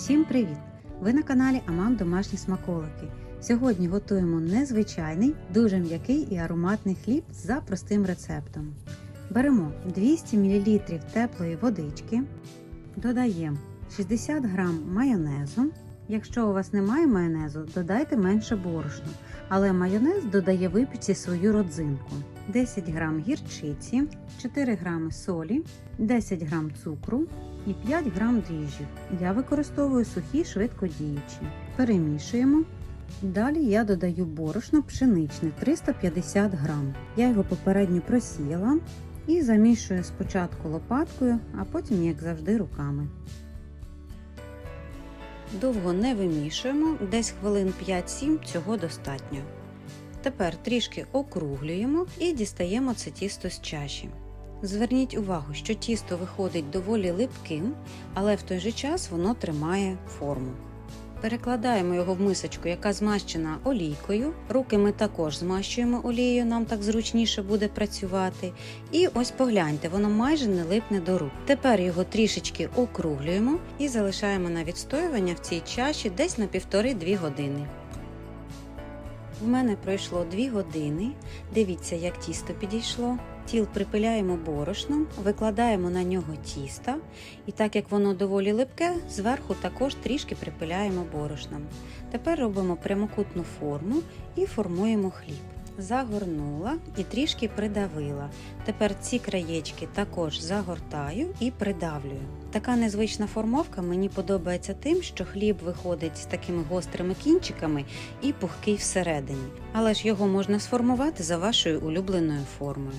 Всім привіт! Ви на каналі Амам Домашні смаколики. Сьогодні готуємо незвичайний, дуже м'який і ароматний хліб за простим рецептом. Беремо 200 мл теплої водички, додаємо 60 г майонезу. Якщо у вас немає майонезу, додайте менше борошна, але майонез додає випічці свою родзинку. 10 г гірчиці, 4 г солі, 10 г цукру і 5 г дріжджів. Я використовую сухі швидкодіючі. Перемішуємо. Далі я додаю борошно пшеничне 350 г. Я його попередньо просіяла і замішую спочатку лопаткою, а потім, як завжди, руками. Довго не вимішуємо, десь хвилин 5-7 цього достатньо. Тепер трішки округлюємо і дістаємо це тісто з чаші. Зверніть увагу, що тісто виходить доволі липким, але в той же час воно тримає форму. Перекладаємо його в мисочку, яка змащена олійкою. Руки ми також змащуємо олією, нам так зручніше буде працювати. І ось погляньте, воно майже не липне до рук. Тепер його трішечки округлюємо і залишаємо на відстоювання в цій чаші десь на 1,5-2 години. В мене пройшло 2 години. Дивіться, як тісто підійшло. Тіл припиляємо борошном, викладаємо на нього тіста, і так як воно доволі липке, зверху також трішки припиляємо борошном. Тепер робимо прямокутну форму і формуємо хліб. Загорнула і трішки придавила. Тепер ці краєчки також загортаю і придавлюю. Така незвична формовка мені подобається тим, що хліб виходить з такими гострими кінчиками і пухкий всередині. Але ж його можна сформувати за вашою улюбленою формою.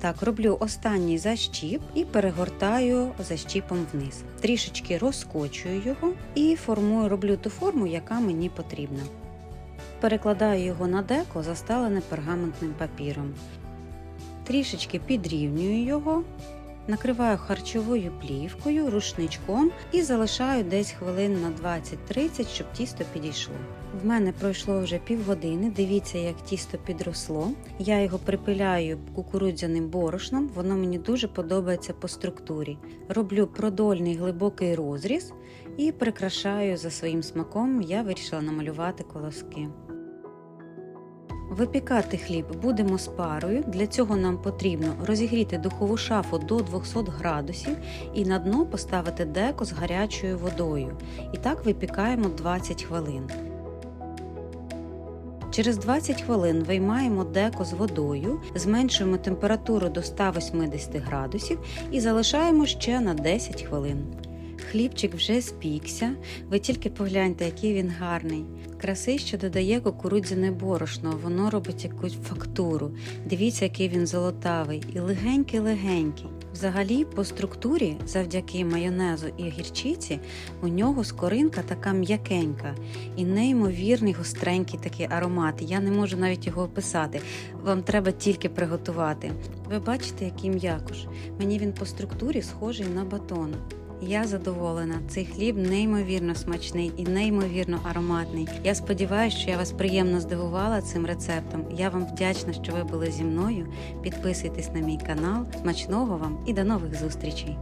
Так, роблю останній защіп і перегортаю защіпом вниз. Трішечки розкочую його і формую, роблю ту форму, яка мені потрібна. Перекладаю його на деко, застелене пергаментним папіром. Трішечки підрівнюю його, накриваю харчовою плівкою, рушничком і залишаю десь хвилин на 20-30, щоб тісто підійшло. В мене пройшло вже півгодини. Дивіться, як тісто підросло. Я його припиляю кукурудзяним борошном, воно мені дуже подобається по структурі. Роблю продольний глибокий розріз і прикрашаю за своїм смаком. Я вирішила намалювати колоски. Випікати хліб будемо з парою. Для цього нам потрібно розігріти духову шафу до 200 градусів і на дно поставити деко з гарячою водою. І так випікаємо 20 хвилин. Через 20 хвилин виймаємо деко з водою, зменшуємо температуру до 180 градусів і залишаємо ще на 10 хвилин. Хлібчик вже спікся, ви тільки погляньте, який він гарний. Краси, що додає кукурудзяне борошно, воно робить якусь фактуру. Дивіться, який він золотавий і легенький-легенький. Взагалі, по структурі, завдяки майонезу і гірчиці, у нього скоринка така м'якенька і неймовірний гостренький такий аромат. Я не можу навіть його описати. Вам треба тільки приготувати. Ви бачите, який м'якош. Мені він по структурі схожий на батон. Я задоволена. Цей хліб неймовірно смачний і неймовірно ароматний. Я сподіваюся, що я вас приємно здивувала цим рецептом. Я вам вдячна, що ви були зі мною. Підписуйтесь на мій канал. Смачного вам і до нових зустрічей!